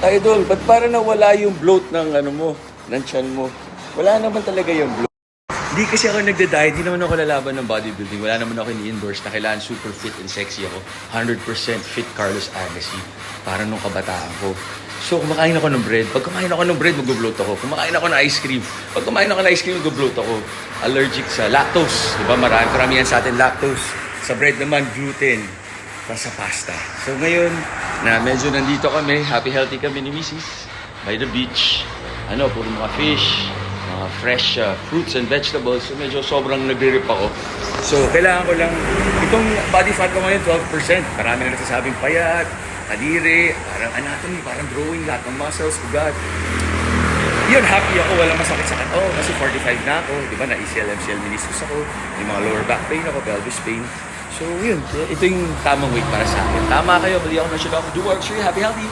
Idol, ba't para nawala yung bloat ng ano mo, ng chan mo? Wala naman talaga yung bloat. Hindi kasi ako nagda-diet, hindi naman ako lalaban ng bodybuilding. Wala naman ako ni-endorse na kailangan super fit and sexy ako. 100% fit Carlos Agassi. Para nung kabataan ko. So, kumakain ako ng bread. Pag kumain ako ng bread, mag-bloat ako. Kumakain ako ng ice cream. Pag kumain ako ng ice cream, mag-bloat ako. Allergic sa lactose. Di ba? Marami, karamihan sa atin lactose. Sa bread naman, gluten. Sa pasta. So, ngayon, na medyo nandito kami, happy healthy kami ni Mrs. By the beach. Ano, puro mga fish mga fresh uh, fruits and vegetables. So medyo sobrang nagre-rip ako. So kailangan ko lang, itong body fat ko ngayon 12%. Marami na nagsasabing payat, kadiri, parang anatomy, parang drawing, lahat ng muscles, ugat. Yun, happy ako, walang masakit sa katawan. Oh, kasi 45 na ako, di ba, na ACL, MCL, meniscus ako, may mga lower back pain ako, pelvis pain. So yun, ito yung tamang weight para sa akin. Tama kayo, bali ako na ako. Do work, sure, happy, healthy.